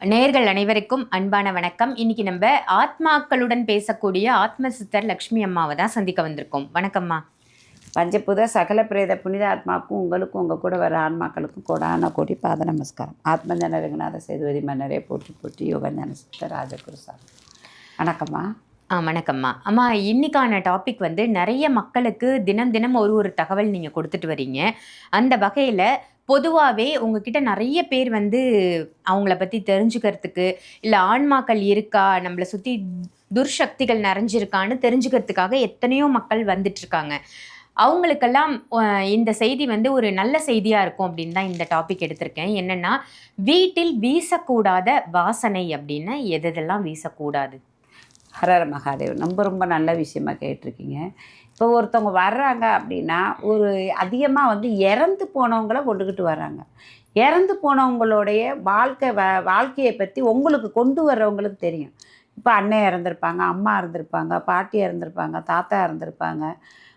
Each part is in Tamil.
நேர்கள் அனைவருக்கும் அன்பான வணக்கம். இன்னைக்கு நம்ம ஆத்மாக்களுடன் பேசக்கூடிய ஆத்ம சித்தர் லக்ஷ்மி அம்மாவை தான் சந்திக்க வந்திருக்கோம். வணக்கம்மா. பஞ்சபுத சகல பிரேத புனித ஆத்மாவுக்கும் உங்களுக்கும் உங்கள் கூட வர ஆன்மாக்களுக்கும் கோடான கோடி பாத நமஸ்காரம். ஆத்மஜன ரகுநாத சேதுபதி மன்னரே போட்டி போட்டி யோகஞான சித்த ராஜகுரு சார். வணக்கம்மா. ஆ வணக்கம்மா. அம்மா இன்னைக்கான டாபிக் வந்து நிறைய மக்களுக்கு தினம் தினம் ஒரு ஒரு தகவல் நீங்கள் கொடுத்துட்டு வரீங்க. அந்த வகையில் பொதுவாகவே உங்ககிட்ட நிறைய பேர் வந்து அவங்கள பற்றி தெரிஞ்சுக்கிறதுக்கு இல்லை ஆன்மாக்கள் இருக்கா நம்மளை சுற்றி துர்சக்திகள் நிறைஞ்சிருக்கான்னு தெரிஞ்சுக்கிறதுக்காக எத்தனையோ மக்கள் வந்துட்டுருக்காங்க. அவங்களுக்கெல்லாம் இந்த செய்தி வந்து ஒரு நல்ல செய்தியாக இருக்கும் அப்படின்னு தான் இந்த டாபிக் எடுத்திருக்கேன். என்னென்னா வீட்டில் வீசக்கூடாத வாசனை அப்படின்னு எதெல்லாம் வீசக்கூடாது? ஹரர மகாதேவ் ரொம்ப ரொம்ப நல்ல விஷயமா கேட்டிருக்கீங்க. இப்போ ஒருத்தவங்க வர்றாங்க அப்படின்னா ஒரு அதிகமாக வந்து இறந்து போனவங்கள கொண்டுக்கிட்டு வர்றாங்க. இறந்து போனவங்களுடைய வாழ்க்கை வ வாழ்க்கையை பற்றி உங்களுக்கு கொண்டு வர்றவங்களுக்கு தெரியும். இப்போ அண்ணன் இறந்துருப்பாங்க அம்மா இறந்துருப்பாங்க பாட்டி இறந்துருப்பாங்க தாத்தா இறந்துருப்பாங்க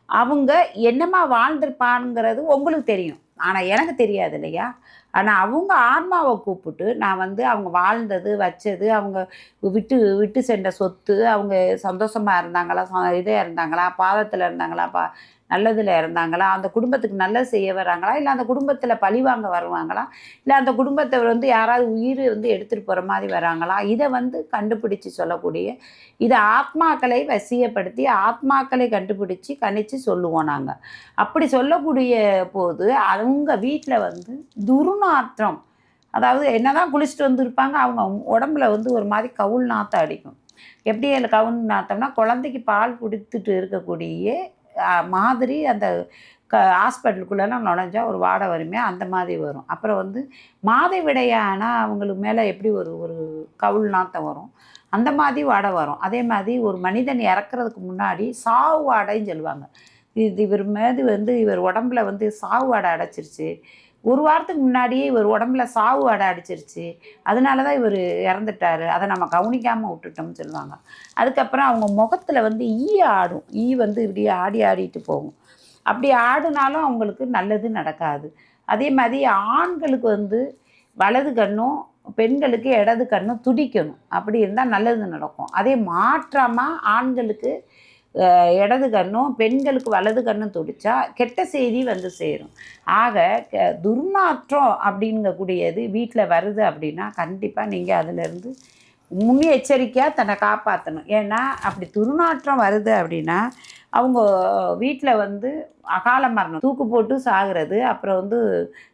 அவங்க என்னமா வாழ்ந்திருப்பானுங்கிறது உங்களுக்கு தெரியும். ஆனால் எனக்கு தெரியாது இல்லையா? ஆனால் அவங்க ஆன்மாவை கூப்பிட்டு நான் வந்து அவங்க வாழ்ந்தது வச்சது அவங்க விட்டு விட்டு சென்ற சொத்து அவங்க சந்தோஷமாக இருந்தாங்களா ச- இதாக இருந்தாங்களா பாதத்தில் இருந்தாங்களா பா நல்லதில் இருந்தாங்களா அந்த குடும்பத்துக்கு நல்லது செய்ய வராங்களா இல்லை அந்த குடும்பத்தில் பழிவாங்க வருவாங்களா இல்லை அந்த குடும்பத்தை வந்து யாராவது உயிர் வந்து எடுத்துகிட்டு போகிற மாதிரி வராங்களா இதை வந்து கண்டுபிடிச்சு சொல்லக்கூடிய இதை ஆத்மாக்களை வசியப்படுத்தி ஆத்மாக்களை கண்டுபிடிச்சி கணிச்சு சொல்லுவோம் நாங்கள் அப்படி சொல்லக்கூடிய போது அவங்க வீட்டில் வந்து நாற்றம் அதாவது என்ன தான் குளிச்சுட்டு வந்திருப்பாங்க அவங்க உடம்புல வந்து ஒரு மாதிரி கவுள் நாற்றம் அடிக்கும். எப்படி அதில் கவுள் நாற்றம்னா குழந்தைக்கு பால் குடித்துட்டு இருக்கக்கூடிய மாதிரி அந்த க ஹாஸ்பிட்டலுக்குள்ளெல்லாம் நுழைஞ்சா ஒரு வாடை வருமே அந்த மாதிரி வரும். அப்புறம் வந்து மாதவிடையானா அவங்களுக்கு மேலே எப்படி ஒரு ஒரு கவுள் நாத்தம் வரும்? அந்த மாதிரி வாடை வரும். அதே மாதிரி ஒரு மனிதன் இறக்குறதுக்கு முன்னாடி சாவு வாடைன்னு சொல்லுவாங்க. இது இவர் மேது வந்து இவர் உடம்புல வந்து சாவு வாடை அடைச்சிருச்சு. ஒரு வாரத்துக்கு முன்னாடியே இவர் உடம்புல சாவு அடை அடிச்சிருச்சு. அதனால தான் இவர் இறந்துட்டாரு. அதை நம்ம கவனிக்காமல் விட்டுட்டோம்னு சொல்லுவாங்க. அதுக்கப்புறம் அவங்க முகத்தில் வந்து ஈ ஆடும். ஈ வந்து இப்படி ஆடி ஆடிட்டு போகும். அப்படி ஆடுனாலும் அவங்களுக்கு நல்லது நடக்காது. அதே மாதிரி ஆண்களுக்கு வந்து வலது கண்ணும் பெண்களுக்கு இடது கண்ணும் துடிக்கணும். அப்படி இருந்தால் நல்லது நடக்கும். அதே மாற்றமாக ஆண்களுக்கு இடது கண்ணும் பெண்களுக்கு வலது கண்ணும் துடிச்சா கெட்ட செய்தி வந்து சேரும். ஆக க- துர்நாற்றம் அப்படிங்கக்கூடியது வீட்டில் வருது அப்படின்னா கண்டிப்பாக நீங்கள் அதிலிருந்து முன்னெச்சரிக்கையாக தன்னை காப்பாற்றணும் ஏன்னா அப்படி துர்நாற்றம் வருது அப்படின்னா அவங்க வீட்டில் வந்து அகால மரணம் தூக்கு போட்டு சாகிறது அப்புறம் வந்து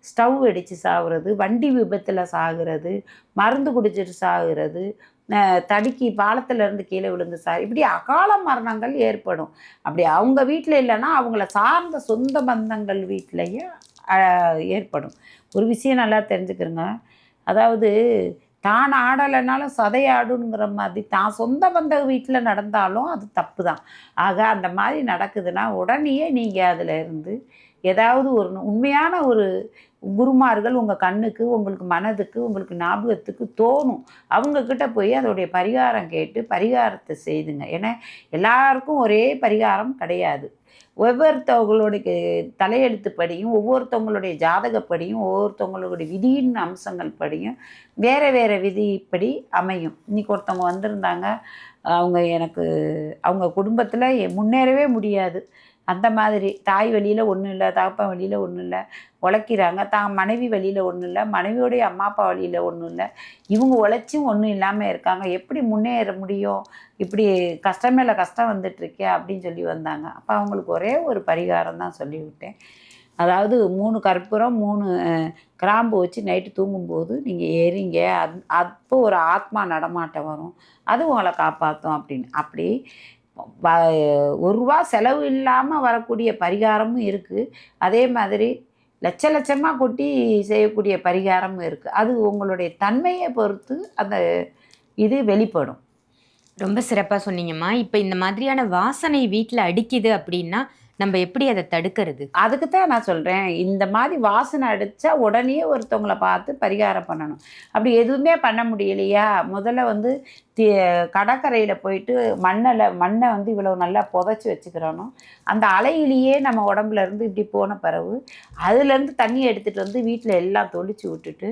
ஸ்டவ் அடித்து சாகுறது வண்டி விபத்தில் சாகுறது மருந்து குடிச்சிட்டு சாகுறது தடுக்கி பாலத்துல இருந்து கீழே விழுந்து சார். இப்படி அகால மரணங்கள் ஏற்படும். அப்படி அவங்க வீட்டில் இல்லைன்னா அவங்கள சார்ந்த சொந்த பந்தங்கள் வீட்டிலையும் ஏற்படும். ஒரு விஷயம் நல்லா தெரிஞ்சுக்கிறங்க. அதாவது தான் ஆடலைனாலும் சதையாடுங்கிற மாதிரி தான் சொந்த பந்த வீட்டில் நடந்தாலும் அது தப்பு தான். ஆக அந்த மாதிரி நடக்குதுன்னா உடனே நீங்கள் அதில் இருந்து ஏதாவது ஒரு உண்மையான ஒரு குருமார்கள் உங்கள் கண்ணுக்கு உங்களுக்கு மனதுக்கு உங்களுக்கு ஞாபகத்துக்கு தோணும். அவங்கக்கிட்ட போய் அதோடைய பரிகாரம் கேட்டு பரிகாரத்தை செய்துங்க. ஏன்னா எல்லாருக்கும் ஒரே பரிகாரம் கிடையாது. ஒவ்வொருத்தவங்களுடைய தலையெழுத்துப்படியும் ஒவ்வொருத்தவங்களுடைய ஜாதகப்படியும் ஒவ்வொருத்தவங்களுடைய விதியின் அம்சங்கள் படியும் வேறு வேறு விதிப்படி அமையும். இன்னைக்கு ஒருத்தவங்க வந்திருந்தாங்க. அவங்க எனக்கு அவங்க குடும்பத்தில் முன்னேறவே முடியாது. அந்த மாதிரி தாய் வழியில் ஒன்றும் இல்லை தகப்பன் வழியில் ஒன்றும் இல்லை உழைக்கிறாங்க. தான் மனைவி வழியில் ஒன்றும் இல்லை மனைவியோடைய அம்மா அப்பா வழியில் ஒன்றும் இல்லை. இவங்க உழைச்சும் ஒன்றும் இல்லாமல் இருக்காங்க. எப்படி முன்னேற முடியும்? இப்படி கஷ்டம் மேலே கஷ்டம் வந்துட்டுருக்கே அப்படின்னு சொல்லி வந்தாங்க. அப்போ அவங்களுக்கு ஒரே ஒரு பரிகாரம் தான் சொல்லிவிட்டேன். அதாவது மூணு கற்பூரம் மூணு கிராம்பு வச்சு நைட்டு தூங்கும்போது நீங்கள் ஏறிங்க அத் அப்போ ஒரு ஆத்மா நடமாட்டம் வரும். அது உங்களை காப்பாற்றும் அப்படின்னு. அப்படி ஒரு ரூபா செலவு இல்லாமல் வரக்கூடிய பரிகாரமும் இருக்குது அதே மாதிரி லட்ச லட்சமாக கொட்டி செய்யக்கூடிய பரிகாரமும் இருக்குது அது உங்களுடைய தன்மையை பொறுத்து அந்த இது வெளிப்படும். ரொம்ப சிறப்பாக சொன்னீங்கம்மா. இப்போ இந்த மாதிரியான வாசனை வீட்டில் அடிக்குது அப்படின்னா நம்ம எப்படி அதை தடுக்கிறது? அதுக்கு தான் நான் சொல்கிறேன் இந்த மாதிரி வாசனை அடித்தா உடனே ஒருத்தவங்களை பார்த்து பரிகாரம் பண்ணணும். அப்படி எதுவுமே பண்ண முடியலையா? முதல்ல வந்து தி கடற்கரையில் போயிட்டு மண்ணில் மண்ணை வந்து இவ்வளோ நல்லா புதைச்சி வச்சுக்கிறோனோ அந்த அலையிலேயே நம்ம உடம்புல இருந்து இப்படி போன பிறகு அதுலேருந்து தண்ணி எடுத்துகிட்டு வந்து வீட்டில் எல்லாம் தொளிச்சு விட்டுட்டு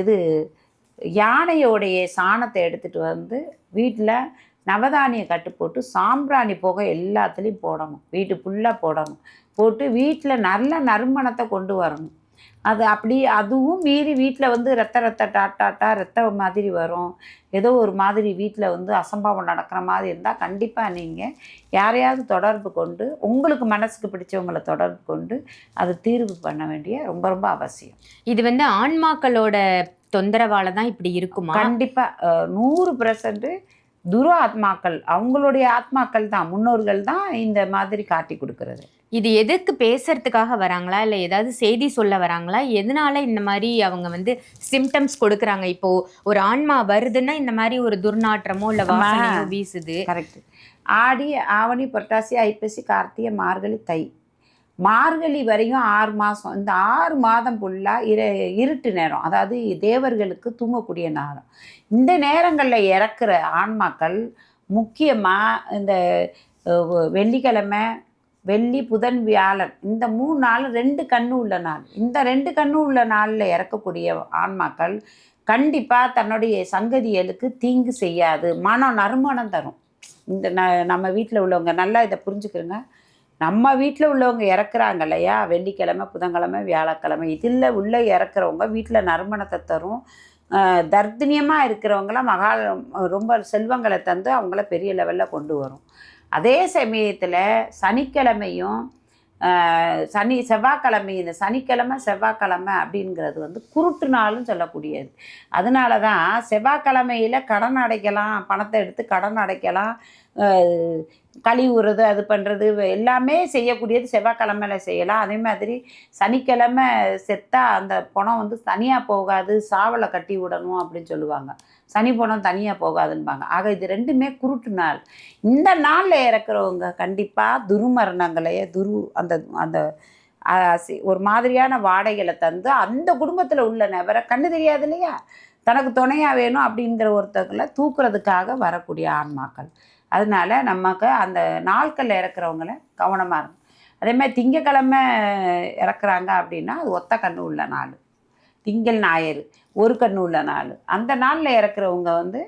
இது யானையோடைய சாணத்தை எடுத்துகிட்டு வந்து வீட்டில் நவதானிய கட்டு போட்டு சாம்பிராணி புகை எல்லாத்துலேயும் போடணும். வீட்டு ஃபுல்லாக போடணும். போட்டு வீட்டில் நல்ல நறுமணத்தை கொண்டு வரணும். அது அப்படி அதுவும் மீறி வீட்டில் வந்து ரத்த ரத்த டாட்டாட்டா ரத்த மாதிரி வரும். ஏதோ ஒரு மாதிரி வீட்டில் வந்து அசம்பாவம் நடக்கிற மாதிரி இருந்தால் கண்டிப்பாக நீங்கள் யாரையாவது தொடர்பு கொண்டு உங்களுக்கு மனசுக்கு பிடிச்சவங்களை தொடர்பு கொண்டு அது தீர்வு பண்ண வேண்டிய ரொம்ப ரொம்ப அவசியம். இது வந்து ஆன்மாக்களோட தொந்தரவால தான் இப்படி இருக்குமா? கண்டிப்பாக நூறு பர்சன்ட் துரு ஆத்மாக்கள் அவங்களுடைய ஆத்மாக்கள் தான் முன்னோர்கள் தான் இந்த மாதிரி காட்டி கொடுக்கறது. இது எதுக்கு பேசுறதுக்காக வராங்களா? இல்ல ஏதாவது செய்தி சொல்ல வராங்களா? எதனால இந்த மாதிரி அவங்க வந்து சிம்டம்ஸ் கொடுக்குறாங்க? இப்போ ஒரு ஆன்மா வருதுன்னா இந்த மாதிரி ஒரு துர்நாற்றமோ இல்ல வாசனையோ வீசுது. கரெக்ட் ஆடி ஆவணி புரட்டாசி ஐப்பசி கார்த்திகை மார்கழி தை. மார்கழி வரையும் ஆறு மாதம் இந்த ஆறு மாதம் ஃபுல்லாக இரு இருட்டு நேரம். அதாவது தேவர்களுக்கு தூங்கக்கூடிய நேரம். இந்த நேரங்களில் இறக்குற ஆன்மாக்கள் முக்கியமாக இந்த வெள்ளிக்கிழமை வெள்ளி புதன் வியாழன் இந்த மூணு நாள் ரெண்டு கண்ணு உள்ள நாள். இந்த ரெண்டு கண்ணு உள்ள நாளில் இறக்கக்கூடிய ஆன்மாக்கள் கண்டிப்பாக தன்னுடைய சங்கதிகளுக்கு தீங்கு செய்யாது. மனம் நறுமணம் தரும். இந்த ந நம்ம வீட்டில் உள்ளவங்க நல்லா இதை புரிஞ்சுக்கிறங்க. நம்ம வீட்டில் உள்ளவங்க இறக்குறாங்க இல்லையா? வெள்ளிக்கிழமை புதன்கிழமை வியாழக்கிழமை. இதில் உள்ள இறக்குறவங்க வீட்டில் நறுமணத்தை தரும். தர்தினியமாக இருக்கிறவங்கள மகா ரொம்ப செல்வங்களை தந்து அவங்கள பெரிய லெவலில் கொண்டு வரும். அதே சமயத்தில் சனிக்கிழமையும் சனி செவ்வாய்க்கிழமை இந்த சனிக்கிழமை செவ்வாய்க்கிழமை அப்படிங்கிறது வந்து குருட்டு நாள்னு சொல்லக்கூடியது. அதனால தான் செவ்வாய்க்கிழமையில் கடன் அடைக்கலாம் பணத்தை எடுத்து கடன் அடைக்கலாம் ஆஹ் கழிவுறது அது பண்ணுறது எல்லாமே செய்யக்கூடியது செவ்வாய்க்கிழமையில செய்யலாம். அதே மாதிரி சனிக்கிழமை செத்தா அந்த பணம் வந்து தனியாக போகாது சாவலை கட்டி விடணும் அப்படின்னு சொல்லுவாங்க. சனி பணம் தனியாக போகாதுன்பாங்க. ஆக இது ரெண்டுமே குருட்டு நாள். இந்த நாளில் இறக்குறவங்க கண்டிப்பாக துருமரணங்களையே துரு அந்த அந்த ஒரு மாதிரியான வாடகைகளை தந்து அந்த குடும்பத்தில் உள்ள நபரை கண்ணு தெரியாது இல்லையா? தனக்கு துணையாக வேணும் அப்படிங்கிற ஒருத்தர்களை தூக்குறதுக்காக வரக்கூடிய ஆன்மாக்கள். அதனால நமக்கு அந்த நாட்களில் இறக்குறவங்கள கவனமாக இருக்கும் அதேமாதிரி திங்கக்கிழமை இறக்குறாங்க அப்படின்னா அது ஒத்த கண்ணு உள்ள நாள். திங்கள் ஞாயிறு ஒரு கண்ணு உள்ள நாள். அந்த நாளில் இறக்குறவங்க வந்து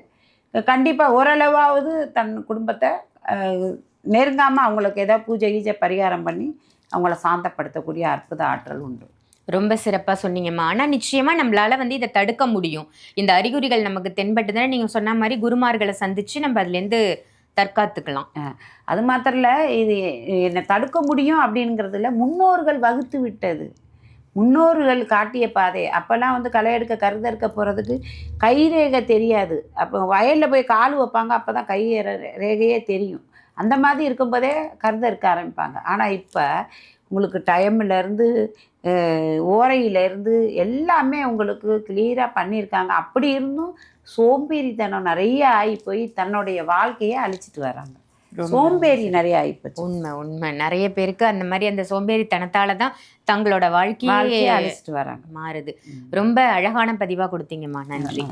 கண்டிப்பாக ஓரளவாவது தன் குடும்பத்தை நெருங்காமல் அவங்களுக்கு ஏதாவது பூஜை கீஜை பரிகாரம் பண்ணி அவங்கள சாந்தப்படுத்தக்கூடிய அற்புத ஆற்றல் உண்டு. ரொம்ப சிறப்பாக சொன்னீங்கம்மா. ஆனால் நிச்சயமாக நம்மளால் வந்து இதை தடுக்க முடியும். இந்த அறிகுறிகள் நமக்கு தென்பட்டுதுன்னா நீங்கள் சொன்ன மாதிரி குருமார்களை சந்தித்து நம்ம அதுலேருந்து தற்காத்துக்கலாம். அது மாத்திரம் இல்லை இது என்னை தடுக்க முடியும் அப்படிங்கிறதுல முன்னோர்கள் வகுத்து விட்டது. முன்னோர்கள் காட்டிய பாதை. அப்போல்லாம் வந்து களை எடுக்க கருத எடுக்க போகிறதுக்கு கைரேகை தெரியாது. அப்போ வயலில் போய் கால் வைப்பாங்க அப்போ தான் கை ரேகையே தெரியும். அந்த மாதிரி இருக்கும்போதே கருத இருக்க ஆரம்பிப்பாங்க. ஆனால் இப்போ உங்களுக்கு டைம்லேருந்து ஓரையிலேருந்து எல்லாமே உங்களுக்கு கிளியராக பண்ணியிருக்காங்க அப்படி இருந்தும் சோம்பேறித்தனம் நிறைய ஆகி போய் தன்னுடைய வாழ்க்கையை அழிச்சிட்டு வராங்க. சோம்பேறி நிறைய ஆகிப்போச்சு உண்மை உண்மை. நிறைய பேருக்கு அந்த மாதிரி அந்த சோம்பேறித்தனத்தால தான் தங்களோட வாழ்க்கையே அழிச்சிட்டு வராங்க. மாறுது. ரொம்ப அழகான பதிவா கொடுத்தீங்கம்மா. நன்றி.